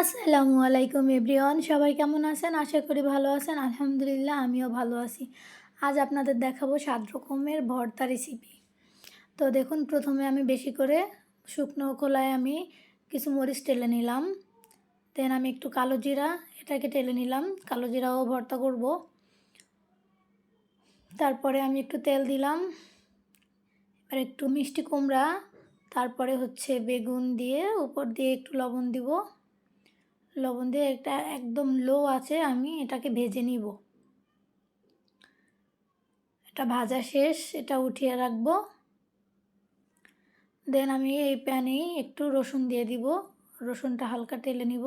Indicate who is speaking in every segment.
Speaker 1: আসসালামু আলাইকুম এভরিওয়ান, সবাই কেমন আছেন? আশা করি ভালো আছেন। আলহামদুলিল্লাহ, আমিও ভালো আছি। আজ আপনাদের দেখাবো সাত রকমের ভর্তা রেসিপি তো দেখুন, প্রথমে আমি বেশি করে শুকনো খোলায় আমি কিছু মরিচ টেলে নিলাম। দেন আমি একটু কালো জিরা এটাকে টেলে নিলাম। কালো জিরাও ভর্তা করব। তারপরে আমি একটু তেল দিলাম। এবার একটু মিষ্টি কুমড়া, তারপরে হচ্ছে বেগুন দিয়ে উপর দিয়ে একটু লবণ দিব। লবণ দিয়ে একটা একদম লো আছে আমি এটাকে ভেজে নিব। এটা ভাজা শেষ, এটা উঠিয়ে রাখব। দেন আমি এই প্যানেই একটু রসুন দিয়ে দিব, রসুনটা হালকা টেলে নিব।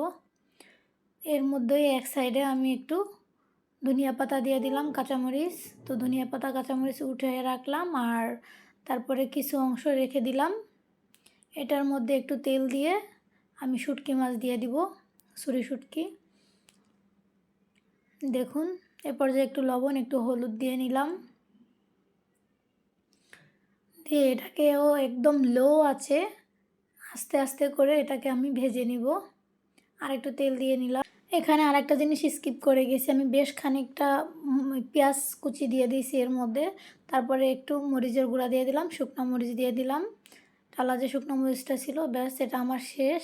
Speaker 1: এর মধ্যেই এক সাইডে আমি একটু ধনিয়া পাতা দিয়ে দিলাম, কাঁচামরিচ। তো ধনিয়া পাতা, কাঁচামরিচ উঠে রাখলাম আর তারপরে কিছু অংশ রেখে দিলাম। এটার মধ্যে একটু তেল দিয়ে আমি শুটকি মাছ দিয়ে দিব। ছুরি শুটকি দেখুন, এ পর্যায়ে একটু লবণ, একটু হলুদ দিয়ে নিলাম। দিয়ে এটাকেও একদম লো আছে, আস্তে আস্তে করে এটাকে আমি ভেজে নিব। আর একটু তেল দিয়ে নিলাম। এখানে আর একটা জিনিস স্কিপ করে গেছি, আমি বেশ খানিকটা পেঁয়াজ কুচি দিয়ে দিয়েছি এর মধ্যে। তারপরে একটু মরিচের গুঁড়া দিয়ে দিলাম, শুকনো মরিচ দিয়ে দিলাম। টালা যে শুকনো মরিচটা ছিল, ব্যাস, এটা আমার শেষ।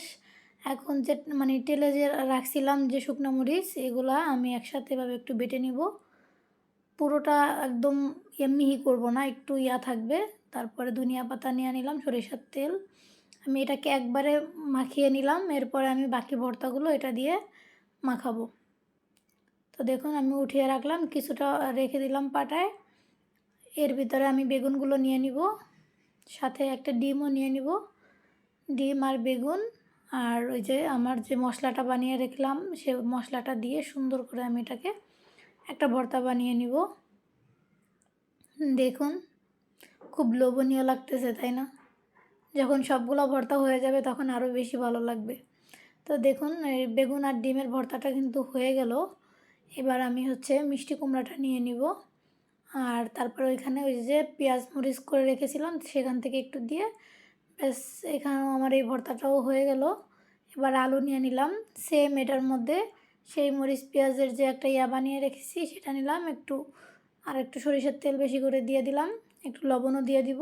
Speaker 1: এখন যে মানে তেলে যে রাখছিলাম যে শুকনো মরিচ, এগুলা আমি একসাথে এভাবে একটু বেটে নিব। পুরোটা একদম মিহি করব না, একটু ইয়া থাকবে। তারপরে ধনিয়া পাতা নিয়ে নিলাম, সরিষার তেল। আমি এটাকে একবারে মাখিয়ে নিলাম, এরপরে আমি বাকি ভর্তাগুলো এটা দিয়ে মাখাবো। তো দেখুন, আমি উঠিয়ে রাখলাম, কিছুটা রেখে দিলাম পাটায়। এর ভিতরে আমি বেগুনগুলো নিয়ে নিব, সাথে একটা ডিমও নিয়ে নিব। ডিম আর বেগুন। আর ওই যে আমার যে মশলাটা বানিয়ে রেখলাম, সে মশলাটা দিয়ে সুন্দর করে আমি এটাকে একটা ভর্তা বানিয়ে নিব। দেখুন, খুব লোভনীয় লাগতেছে, তাই না? যখন সবগুলো ভর্তা হয়ে যাবে, তখন আরও বেশি ভালো লাগবে। তো দেখুন বেগুন আর ডিমের ভর্তাটা কিন্তু হয়ে গেল। এবার আমি হচ্ছে মিষ্টি কুমড়াটা নিয়ে নিব। আর তারপর ওইখানে ওই যে পেঁয়াজ মরিচ করে রেখেছিলাম, সেখান থেকে একটু দিয়ে ব্যাস, এখানেও আমার এই ভর্তাটাও হয়ে গেল। এবার আলু নিয়ে নিলাম। সেম এটার মধ্যে সেই মরিচ, পেঁয়াজের যে একটা ইয়া বানিয়ে রেখেছি, সেটা নিলাম। একটু, আর একটু সরিষার তেল বেশি করে দিয়ে দিলাম। একটু লবণও দিয়ে দিব।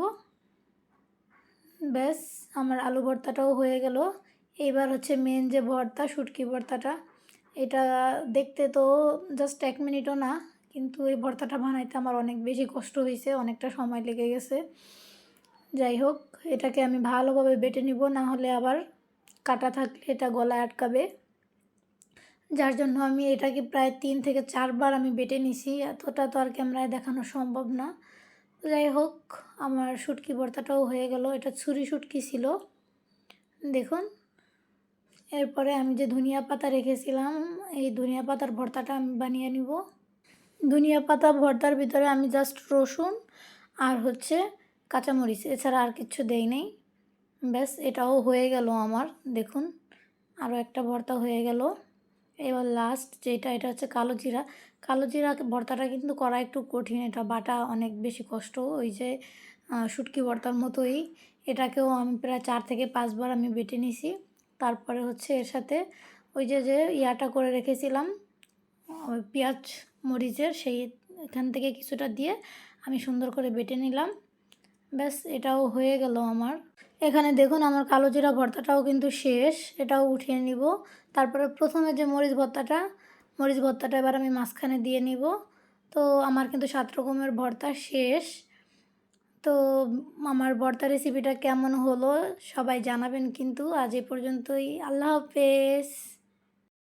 Speaker 1: ব্যাস, আমার আলু ভর্তাটাও হয়ে গেল। এইবার হচ্ছে মেন যে ভর্তা, শুটকি ভর্তাটা, এটা দেখতে তো জাস্ট এক মিনিটও না, কিন্তু এই ভর্তাটা বানাইতে আমার অনেক বেশি কষ্ট হয়েছে অনেকটা সময় লেগে গেছে। যাই হোক এটাকে আমি ভালোভাবে বেটে নিব না হলে আবার কাটা থাকলে এটা গলায় আটকাবে। যার জন্য আমি এটাকে প্রায় তিন থেকে চারবার আমি বেটে নিছি, এতটা তো আর ক্যামেরায় দেখানো সম্ভব না। যাই হোক, আমার শুটকি ভর্তাটাও হয়ে গেল, এটা ছুরি শুটকি ছিল। দেখুন, এরপরে আমি যে ধনিয়া পাতা রেখেছিলাম, এই ধনিয়া পাতার ভর্তাটা আমি বানিয়ে নিব। ধনিয়া পাতা ভর্তার ভিতরে আমি জাস্ট রসুন আর হচ্ছে কাঁচামরিচ, এছাড়া আর কিছু দেই নেই। ব্যাস, এটাও হয়ে গেল আমার। দেখুন আরও একটা ভর্তা হয়ে গেল। এবার লাস্ট যেটা, এটা হচ্ছে কালো জিরা। কালো জিরা ভর্তাটা কিন্তু করা একটু কঠিন। এটা বাটা অনেক বেশি কষ্ট। ওই যে শুটকি ভর্তার মতোই। এটাকেও আমি প্রায় চার থেকে পাঁচবার আমি বেটে নিছি। তারপরে হচ্ছে এর সাথে ওই যে যে ইয়াটা করে রেখেছিলাম, ওই পেঁয়াজ মরিচের, সেই এখান থেকে কিছুটা দিয়ে আমি সুন্দর করে বেটে নিলাম। ব্যাস, এটাও হয়ে গেল আমার। এখানে দেখুন আমার কালো জিরা ভর্তাটাও কিন্তু শেষ, এটাও উঠিয়ে নিব। তারপরে প্রথমে যে মরিচ ভর্তাটা মরিচ ভর্তাটা এবার আমি মাঝখানে দিয়ে নিব। তো আমার কিন্তু সাত রকমের ভর্তা শেষ। তো আমার ভর্তা রেসিপিটা কেমন হলো সবাই জানাবেন কিন্তু। আজ এ পর্যন্তই, আল্লাহ হাফেজ।